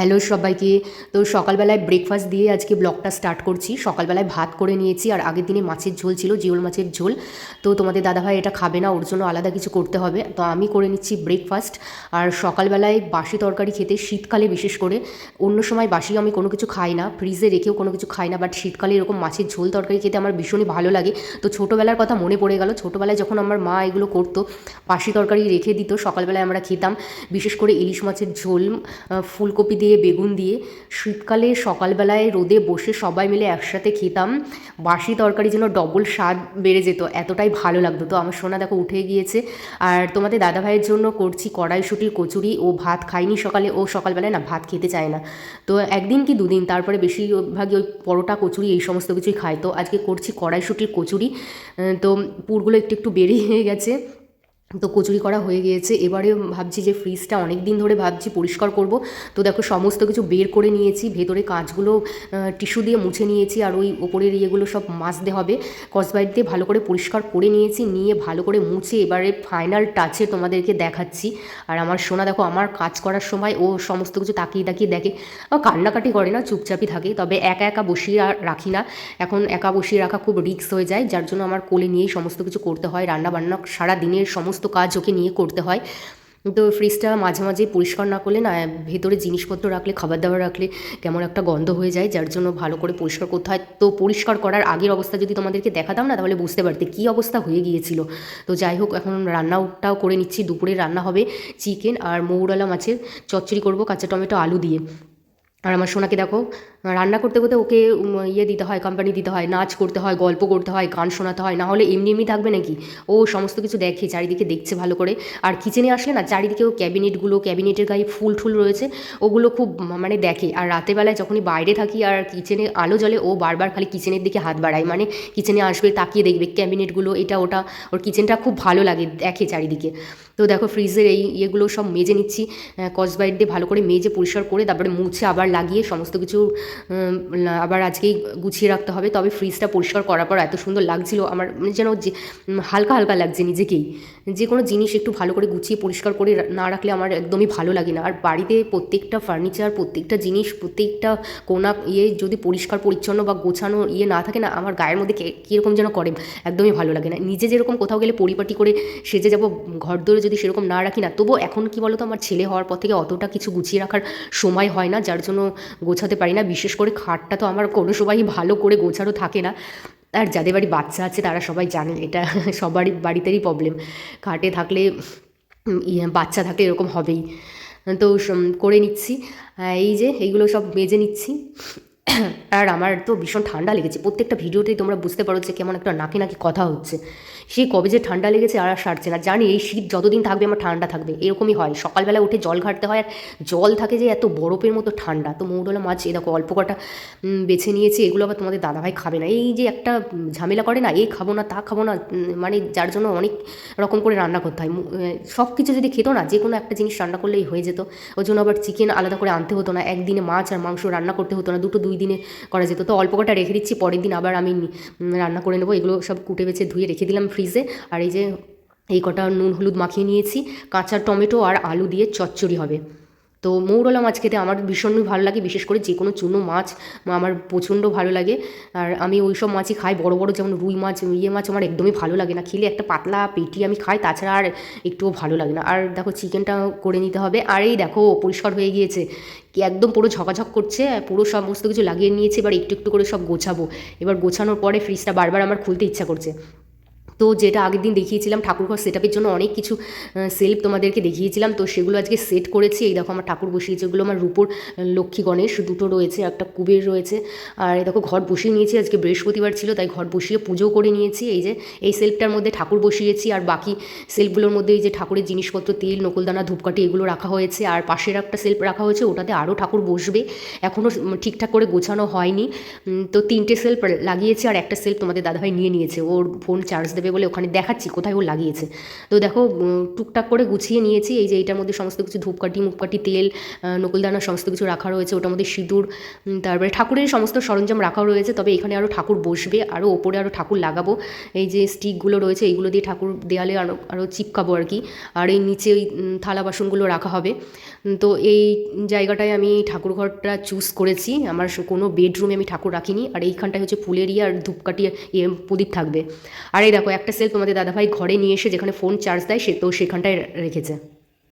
Hello সবাইকে। তো সকালবেলায় ব্রেকফাস্ট দিয়ে আজকে ব্লগটা স্টার্ট করছি। সকালবেলায় ভাত করে নিয়েছি আর আগের দিনে মাছের ঝোল ছিল, জিওল মাছের ঝোল। তো তোমাদের দাদাভাই এটা খাবে না, ওর জন্য আলাদা কিছু করতে হবে। তো আমি করে নিচ্ছি ব্রেকফাস্ট আর সকালবেলায় বাসি তরকারি খেতে শীতকালে বিশেষ করে। অন্য সময় বাসি আমি কোনো কিছু খাই না ফ্রিজে রেখেও কোনো কিছু খাই না বাট শীতকালে এরকম মাছের ঝোল তরকারি খেতে আমার ভীষণই ভালো লাগে। তো ছোটোবেলার কথা মনে পড়ে গেল, ছোটোবেলায় যখন আমার মা এগুলো করতো, বাসি তরকারি রেখে দিত, সকালবেলায় আমরা খেতাম। বিশেষ করে ইলিশ মাছের ঝোল ফুলকপি দিয়ে বেগুন দিয়ে। শীতকালে সকালবেলায় রোদে বসে সবাই মিলে একসাথে খেতাম। বাসি তরকারি যেন ডবল স্বাদ বেড়ে যেত, এতটাই ভালো লাগতো। তো আমার সোনা দেখো উঠে গিয়েছে। আর তোমাদের দাদাভাইয়ের জন্য করছি কড়াইশুটির কচুরি। ও ভাত খাইনি সকালে, ও সকালবেলায় না ভাত খেতে চায় না। তো একদিন কি দুদিন, তারপরে বেশিরভাগই ওই পরোটা, কচুরি এই সমস্ত কিছুই খায়। তো আজকে করছি কড়াইশুটির কচুরি। তো পুরগুলো একটু একটু বেরিয়ে গেছে। তো কচুরি করা হয়ে গিয়েছে। এবারে ভাবছি যে ফ্রিজটা অনেক দিন ধরে ভাবছি, পরিষ্কার করব। তো দেখো, সমস্ত কিছু বের করে নিয়েছি, ভেতরে কাঁচগুলো টিস্যু দিয়ে মুছে নিয়েছি, আর ওই ওপরের ইয়েগুলো সব মাজতে হবে। কসবাইট দিয়ে ভালো করে পরিষ্কার করে নিয়েছি, নিয়ে ভালো করে মুছে এবারে ফাইনাল টাচে তোমাদেরকে দেখাচ্ছি। আর আমার সোনা দেখো, আমার কাজ করার সময় ও সমস্ত কিছু তাকিয়ে তাকিয়ে দেখে। কান্নাকাটি করে না, চুপচাপই থাকে, তবে একা একা বসিয়ে রাখি না। এখন একা বসিয়ে রাখা খুব রিস্ক হয়ে যায়, যার জন্য আমার কোলে নিয়েই সমস্ত কিছু করতে হয়। রান্না বান্না সারা দিনের সমস্ত কাজ ওকে নিয়ে করতে হয়। তো ফ্রিজটা মাঝে মাঝে পরিষ্কার না করলে না, ভেতরে জিনিসপত্র রাখলে খাবার দাবার রাখলে কেমন একটা গন্ধ হয়ে যায়, যার জন্য ভালো করে পরিষ্কার করতে হয়। তো পরিষ্কার করার আগের অবস্থা যদি তোমাদেরকে দেখাতাম না, তাহলে বুঝতে পারতে কী অবস্থা হয়ে গিয়েছিল। তো যাই হোক, এখন রান্নাটাও করে নিচ্ছি। দুপুরে রান্না হবে চিকেন আর মৌরালা মাছের চচ্চড়ি করব, কাঁচা টমেটো, আলু দিয়ে। আর আমার সোনাকে দেখো রান্না করতে করতে ওকে ইয়ে দিতে হয় কোম্পানি দিতে হয়, নাচ করতে হয়, গল্প করতে হয়, গান শোনাতে হয়, না হলে এমনি এমনি থাকবে নাকি? ও সমস্ত কিছু দেখে, চারিদিকে দেখছে ভালো করে। আর কিচেনে আসলে না, চারিদিকে ও ক্যাবিনেটগুলো ক্যাবিনেটের গায়ে ফুল টুল রয়েছে, ওগুলো খুব মানে দেখে। আর রাতের বেলায় যখনই বাইরে থাকি আর কিচেনে আলো জ্বলে, ও বারবার খালি কিচেনের দিকে হাত বাড়ায়। মানে কিচেনে আসবে, তাকিয়ে দেখবে ক্যাবিনেটগুলো এটা, ওটা, ওর কিচেনটা খুব ভালো লাগে, দেখে চারিদিকে। তো দেখো ফ্রিজের এই ইয়েগুলো সব মেজে নিচ্ছি কসবাইট দিয়ে ভালো করে মেজে পরিষ্কার করে, তারপরে মুছে আবার লাগিয়ে সমস্ত কিছু আবার আজকেই গুছিয়ে রাখতে হবে। তবে ফ্রিজটা পরিষ্কার করার পর এত সুন্দর লাগছিল, আমার মানে যেন যে হালকা হালকা লাগছে নিজেকেই। যে কোনো জিনিস একটু ভালো করে গুছিয়ে পরিষ্কার করে না রাখলে আমার একদমই ভালো লাগে না। আর বাড়িতে প্রত্যেকটা ফার্নিচার প্রত্যেকটা জিনিস, প্রত্যেকটা কোনা ইয়ে যদি পরিষ্কার, পরিচ্ছন্ন বা গোছানো ইয়ে না থাকে না, আমার গায়ের মধ্যে কীরকম যেন করে, একদমই ভালো লাগে না। নিজে যেরকম কোথাও গেলে পরিপাটি করে সেজে যাব, ঘর দরে যদি সেরকম না রাখি না, তবুও এখন কি বলতো, আমার ছেলে হওয়ার পর থেকে অতটা কিছু গুছিয়ে রাখার সময় হয় না, যার জন্য গোছাতে পারি না। বিশেষ করে খাটটা তো আমার কোনো সময়ই ভালো করে গোছানো থাকে না। আর যাদের বাড়ি বাচ্চা আছে তারা সবাই জানে এটা সবারই বাড়িতেই প্রবলেম খাটে থাকলে ইয়ে, বাচ্চা থাকলে এরকম হবেই। তো করে নিচ্ছি। এই যে এইগুলো সব মেজে নিচ্ছি। আর আমার তো ভীষণ ঠান্ডা লেগেছে। প্রত্যেকটা ভিডিওতেই তোমরা বুঝতে পারো যে কেমন একটা নাকি নাকি কথা হচ্ছে। সেই কবে যে ঠান্ডা লেগেছে আর আর সারছে না। জানি এই শীত যতদিন থাকবে আমার ঠান্ডা থাকবে। এরকমই হয়। সকালবেলা উঠে জল ঘাটতে হয় আর জল থাকে যে এত বরফের মতো ঠান্ডা। তো মৌরলা মাছ এ দেখো অল্প কটা বেছে নিয়েছি। এগুলো আবার তোমাদের দাদাভাই খাবে না। এই যে একটা ঝামেলা করে না, এই খাব না, তা খাব না মানে যার জন্য অনেক রকম করে রান্না করতে হয়। সব কিছু যদি খেতো না যে কোনো একটা জিনিস রান্না করলেই হয়ে যেত। ওই জন্য আবার চিকেন আলাদা করে আনতে হতো না। একদিনে মাছ আর মাংস রান্না করতে হতো না। দুটো দুই দিনে করা যেত। তো অল্প কটা রেখে দিচ্ছি, পরের দিন আবার আমি রান্না করে নেব। এগুলো সব কুটে বেছে ধুয়ে রেখে দিলাম ফ্রিজে। আর এই যে এই কটা নুন হলুদ মাখিয়ে নিয়েছি, কাঁচা টমেটো আর আলু দিয়ে চচ্চড়ি হবে। তো মৌরলা মাছ খেতে আমার ভীষণই ভালো লাগে, বিশেষ করে যে কোনো চুনো মাছ আমার প্রচণ্ড ভালো লাগে। আর আমি ওই সব মাছই খাই, বড় বড় যেমন রুই মাছ ইয়ে মাছ আমার একদমই ভালো লাগে না। খেলে একটা পাতলা পেটি আমি খাই, তাছাড়া আর একটুও ভালো লাগে না। আর দেখো চিকেনটা করে নিতে হবে। আর এই দেখো পরিষ্কার হয়ে গিয়েছে। কি একদম পুরো ঝকাঝক করছে, পুরো সমস্ত কিছু লাগিয়ে নিয়েছে, এবার একটু একটু করে সব গোছাবো। এবার গোছানোর পরে ফ্রিজটা বারবার আমার খুলতে ইচ্ছা করছে। তো যেটা আগের দিন দেখিয়েছিলাম ঠাকুরঘর সেট আপের জন্য অনেক কিছু সেলফ তোমাদেরকে দেখিয়েছিলাম। তো সেগুলো আজকে সেট করেছি। এই দেখো আমার ঠাকুর বসিয়েছে। ওগুলো আমার রূপোর লক্ষ্মী গণেশ। দুটো রয়েছে, একটা কুবের রয়েছে। আর এই দেখো ঘর বসিয়ে নিয়েছি। আজকে বৃহস্পতিবার ছিল, তাই ঘর বসিয়ে পুজো করে নিয়েছি। এই যে, এই সেলফটার মধ্যে ঠাকুর বসিয়েছি। আর বাকি সেলফগুলোর মধ্যে এই যে ঠাকুরের জিনিসপত্র, তেল, নকলদানা, ধূপকাঠি, এগুলো রাখা হয়েছে। আর পাশের একটা সেলফ রাখা হয়েছে। ওটাতে আরও ঠাকুর বসবে। এখনও ঠিকঠাক করে গোছানো হয়নি। তো তিনটে সেলফ লাগিয়েছি। আর একটা সেলফ তোমাদের দাদাভাই নিয়ে নিয়েছে। ওর ফোন চার্জ দেবে বলে ওখানে দেখাচ্ছি, কোথায় ও লাগিয়েছে। তো দেখো টুকটাক করে গুছিয়ে নিয়েছি, এই যে এইটার মধ্যে সমস্ত কিছু ধূপকাঠি মুপকাঠি তেল নকুলদানা সমস্ত কিছু রাখা রয়েছে, ওটার মধ্যে সিঁদুর তারপরে ঠাকুরের সমস্ত সরঞ্জাম রাখা রয়েছে, তবে এখানে আরও ঠাকুর বসবে আরও ওপরে আরও ঠাকুর লাগাবো। এই যে স্টিকগুলো রয়েছে, এইগুলো দিয়ে ঠাকুর দেয়ালে আরও আরও চিপকাবো আর কি, আর এই নিচে ওই থালা বাসনগুলো রাখা হবে। তো এই জায়গাটায় আমি ঠাকুর ঘরটা চুজ করেছি, আমার কোনো বেডরুমে আমি ঠাকুর রাখিনি, আর এইখানটায় হচ্ছে ফুলের ইয়ে আর ধূপকাঠি ইয়ে প্রদীপ থাকবে। আর এই দেখো একটা সেল তোমাদের দাদাভাই ঘরে নিয়ে এসে যেখানে ফোন চার্জ দেয় সে তো সেখানটায় রেখেছে।